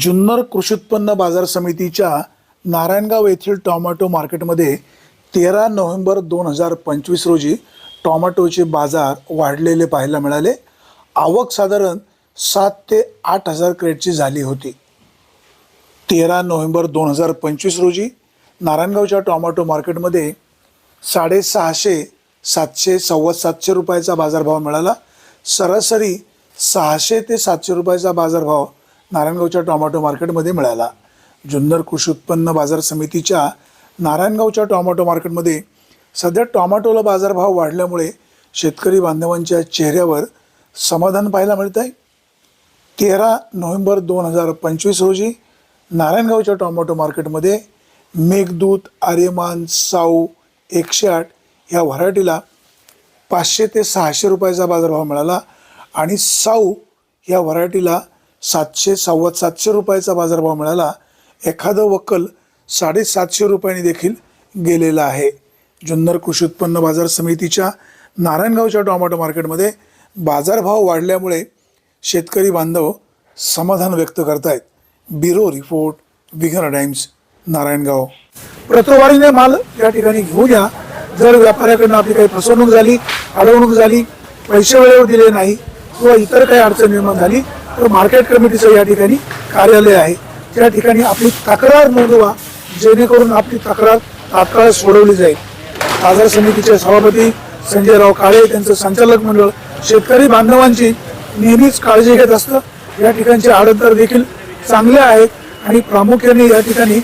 जुन्नर कृषी उत्पन्न बाजार समितीच्या नारायणगाव येथील टॉमॅटो मार्केटमध्ये तेरा नोव्हेंबर दोन हजार पंचवीस रोजी टॉमॅटोचे बाजार वाढलेले पाहायला मिळाले. आवक साधारण सात ते आठ हजार क्रेटची झाली होती. तेरा नोव्हेंबर दोन हजार पंचवीस रोजी नारायणगावच्या टॉमॅटो मार्केटमध्ये साडेसहाशे सातशे सव्वा सातशे रुपयाचा बाजारभाव मिळाला. सरासरी सहाशे ते सातशे रुपयाचा बाजारभाव नारायणगावच्या टॉमॅटो मार्केटमध्ये मिळाला. जुन्नर कृषी उत्पन्न बाजार समितीच्या नारायणगावच्या टॉमॅटो मार्केटमध्ये सध्या टॉमॅटोला बाजारभाव वाढल्यामुळे शेतकरी बांधवांच्या चेहऱ्यावर समाधान पाहायला मिळत आहे तेरा नोव्हेंबर दोन हजार पंचवीस रोजी नारायणगावच्या टॉमॅटो मार्केटमध्ये मेघदूत आर्यमान साऊ एकशे आठ या व्हरायटीला पाचशे ते सहाशे रुपयाचा बाजारभाव मिळाला आणि साऊ ह्या व्हरायटीला सातशे सव्वा सातशे रुपयाचा बाजारभाव मिळाला. एखादं वक्कल साडेसातशे रुपयांनी देखील गेलेलं आहे. जुन्नर कृषी उत्पन्न बाजार समितीच्या नारायणगावच्या टोमॅटो मार्केटमध्ये बाजारभाव वाढल्यामुळे शेतकरी बांधव समाधान व्यक्त करतायत. Bureau report Vighan Times Narayangaon. प्रतवारीने माल या ठिकाणी घेऊ द्या. जर व्यापाऱ्याकडनं आपली काही फसवणूक झाली अडवणूक झाली पैसे वेळेवर दिले नाही किंवा इतर काही अडचण निर्माण झाली तर मार्केट कमिटीचं या ठिकाणी कार्यालय आहे. त्या ठिकाणी आपली तक्रार नोंदवा जेणेकरून आपली तक्रार तात्काळ सोडवली जाईल. बाजार समितीचे सभापती संजयराव काळे त्यांचं संचालक मंडळ शेतकरी बांधवांची नेहमीच काळजी घेत असतं. या ठिकाणचे आडतदार देखील चांगले आहेत आणि प्रामुख्याने या ठिकाणी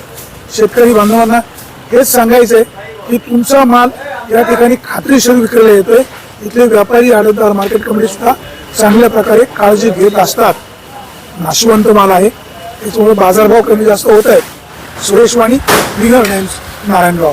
शेतकरी बांधवांना हेच सांगायचं आहे की तुमचा माल या ठिकाणी खात्रीशीर विक्रीला येतोय. इथले व्यापारी आडतदार मार्केट कमिटी सुद्धा चांगल्या प्रकारे काळजी घेत असतात. नाशवंत माल आहे. त्याच्यामुळे बाजारभाव कमी जास्त होत आहेत. सुरेश वाणी बिगर नेम्स नारायणराव